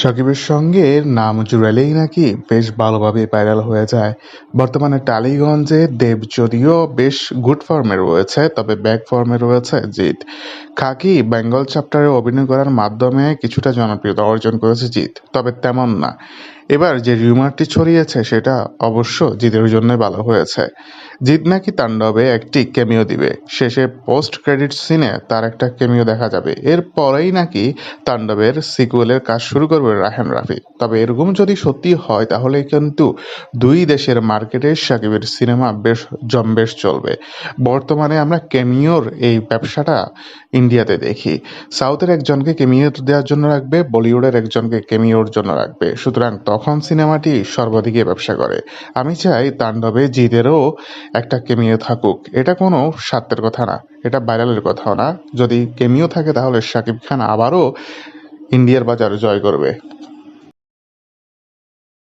সাকিবের সঙ্গে নাম জুড়ালেই নাকি বেশ ভালোভাবে ভাইরাল হয়ে যায়। বর্তমানে টালিগঞ্জে দেব যদিও বেশ গুড ফর্মে রয়েছে, তবে ব্যাক ফর্মে রয়েছে জিৎ। খাকি বেঙ্গল চ্যাপ্টারে অভিনয় করার মাধ্যমে কিছুটা জনপ্রিয়তা অর্জন করেছে জিৎ, তবে তেমন না। এবার যে রিউমারটি ছড়িয়েছে সেটা অবশ্য জিতের জন্যই ভালো হয়েছে। জিৎ নাকি তাণ্ডবে একটি কেমিও দিবে, শেষে পোস্ট ক্রেডিট সিনে তার একটা কেমিও দেখা যাবে। এরপরেই নাকি তাণ্ডবের সিকুয়েলের কাজ শুরু করবে। রাহেন রাফি। তবে এরকম যদি সত্যি হয়, তাহলে কিন্তু দুই দেশের মার্কেটে সাকিবের সিনেমা বেশ জম্বেশ চলবে। বর্তমানে আমরা কেমিওর এই ব্যবসাটা ইন্ডিয়াতে দেখি। সাউথের একজনকে কেমিও দেওয়ার জন্য রাখবে, বলিউডের একজনকে কেমিওর জন্য রাখবে। সুতরাং তখন সিনেমাটি সর্বাধিকে ব্যবসা করে। আমি চাই তাণ্ডবে জিদেরও একটা কেমিও থাকুক। এটা কোনো স্বার্থের কথা না। এটা ভাইরালের কথাও না। যদি কেমিও থাকে, তাহলে শাকিব খান আবারও ইন্ডিয়ার বাজার জয় করবে।